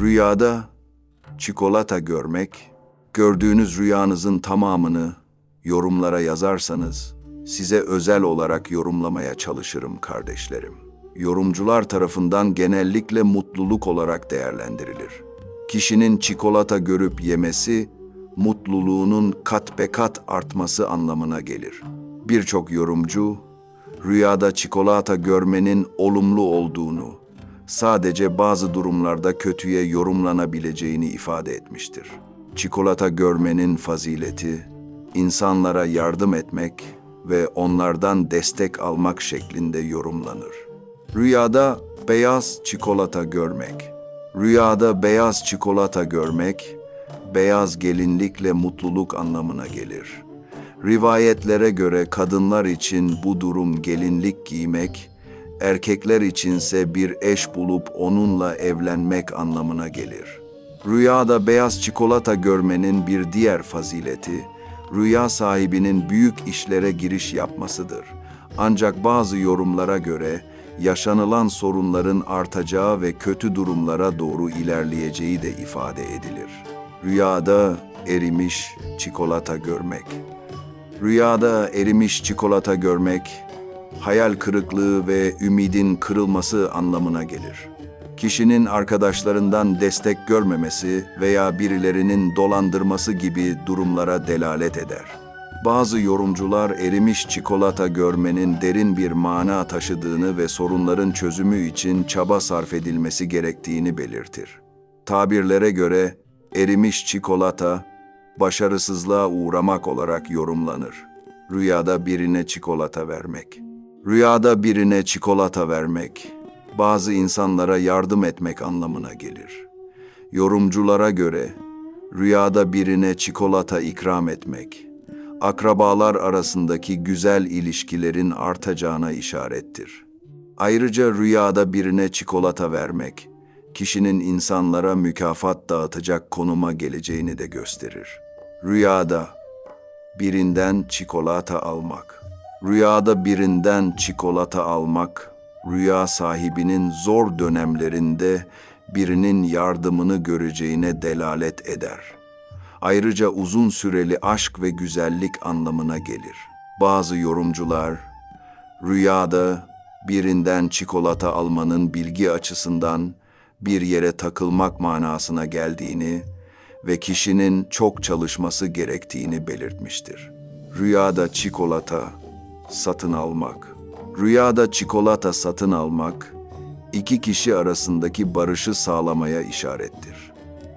Rüyada çikolata görmek, gördüğünüz rüyanızın tamamını yorumlara yazarsanız size özel olarak yorumlamaya çalışırım kardeşlerim. Yorumcular tarafından genellikle mutluluk olarak değerlendirilir. Kişinin çikolata görüp yemesi mutluluğunun kat be kat artması anlamına gelir. Birçok yorumcu rüyada çikolata görmenin olumlu olduğunu, sadece bazı durumlarda kötüye yorumlanabileceğini ifade etmiştir. Çikolata görmenin fazileti, insanlara yardım etmek ve onlardan destek almak şeklinde yorumlanır. Rüyada beyaz çikolata görmek. Rüyada beyaz çikolata görmek, beyaz gelinlikle mutluluk anlamına gelir. Rivayetlere göre kadınlar için bu durum gelinlik giymek, erkekler içinse bir eş bulup onunla evlenmek anlamına gelir. Rüyada beyaz çikolata görmenin bir diğer fazileti, rüya sahibinin büyük işlere giriş yapmasıdır. Ancak bazı yorumlara göre yaşanılan sorunların artacağı ve kötü durumlara doğru ilerleyeceği de ifade edilir. Rüyada erimiş çikolata görmek. Rüyada erimiş çikolata görmek, hayal kırıklığı ve ümidin kırılması anlamına gelir. Kişinin arkadaşlarından destek görmemesi veya birilerinin dolandırması gibi durumlara delalet eder. Bazı yorumcular erimiş çikolata görmenin derin bir mana taşıdığını ve sorunların çözümü için çaba sarf edilmesi gerektiğini belirtir. Tabirlere göre erimiş çikolata başarısızlığa uğramak olarak yorumlanır. Rüyada birine çikolata vermek. Rüyada birine çikolata vermek bazı insanlara yardım etmek anlamına gelir. Yorumculara göre rüyada birine çikolata ikram etmek akrabalar arasındaki güzel ilişkilerin artacağına işarettir. Ayrıca rüyada birine çikolata vermek kişinin insanlara mükafat dağıtacak konuma geleceğini de gösterir. Rüyada birinden çikolata almak. Rüyada birinden çikolata almak, rüya sahibinin zor dönemlerinde birinin yardımını göreceğine delalet eder. Ayrıca uzun süreli aşk ve güzellik anlamına gelir. Bazı yorumcular, rüyada birinden çikolata almanın bilgi açısından bir yere takılmak manasına geldiğini ve kişinin çok çalışması gerektiğini belirtmiştir. Rüyada çikolata satın almak. Rüyada çikolata satın almak iki kişi arasındaki barışı sağlamaya işarettir.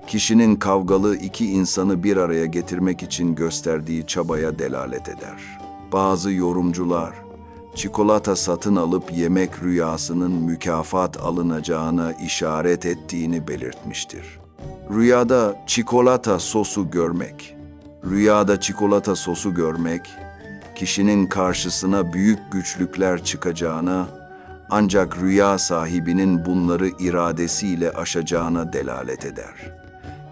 Kişinin kavgalı iki insanı bir araya getirmek için gösterdiği çabaya delalet eder. Bazı yorumcular çikolata satın alıp yemek rüyasının mükafat alınacağına işaret ettiğini belirtmiştir. Rüyada çikolata sosu görmek. Rüyada çikolata sosu görmek, kişinin karşısına büyük güçlükler çıkacağına, ancak rüya sahibinin bunları iradesiyle aşacağına delalet eder.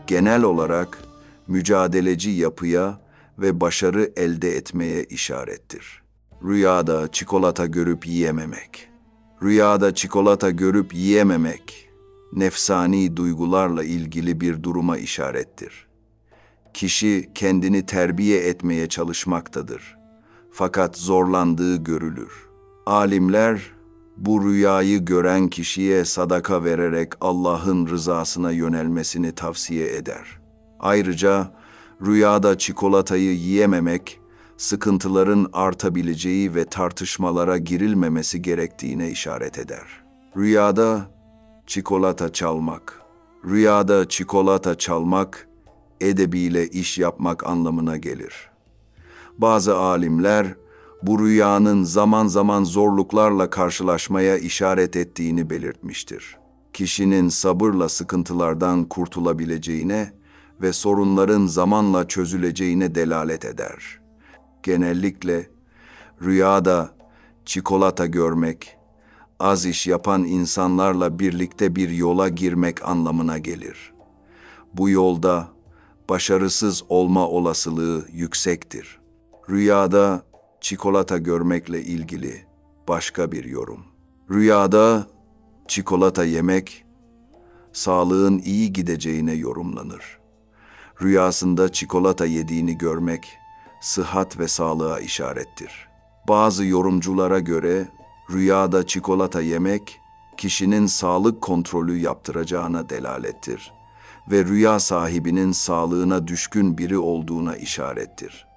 Genel olarak mücadeleci yapıya ve başarı elde etmeye işarettir. Rüyada çikolata görüp yiyememek. Rüyada çikolata görüp yiyememek, nefsani duygularla ilgili bir duruma işarettir. Kişi kendini terbiye etmeye çalışmaktadır. Fakat zorlandığı görülür. Alimler bu rüyayı gören kişiye sadaka vererek Allah'ın rızasına yönelmesini tavsiye eder. Ayrıca rüyada çikolatayı yiyememek, sıkıntıların artabileceği ve tartışmalara girilmemesi gerektiğine işaret eder. Rüyada çikolata çalmak. Rüyada çikolata çalmak, edebiyle iş yapmak anlamına gelir. Bazı alimler bu rüyanın zaman zaman zorluklarla karşılaşmaya işaret ettiğini belirtmiştir. Kişinin sabırla sıkıntılardan kurtulabileceğine ve sorunların zamanla çözüleceğine delalet eder. Genellikle rüyada çikolata görmek, az iş yapan insanlarla birlikte bir yola girmek anlamına gelir. Bu yolda başarısız olma olasılığı yüksektir. Rüyada çikolata görmekle ilgili başka bir yorum. Rüyada çikolata yemek sağlığın iyi gideceğine yorumlanır. Rüyasında çikolata yediğini görmek, sıhhat ve sağlığa işarettir. Bazı yorumculara göre rüyada çikolata yemek, kişinin sağlık kontrolü yaptıracağına delalettir ve rüya sahibinin sağlığına düşkün biri olduğuna işarettir.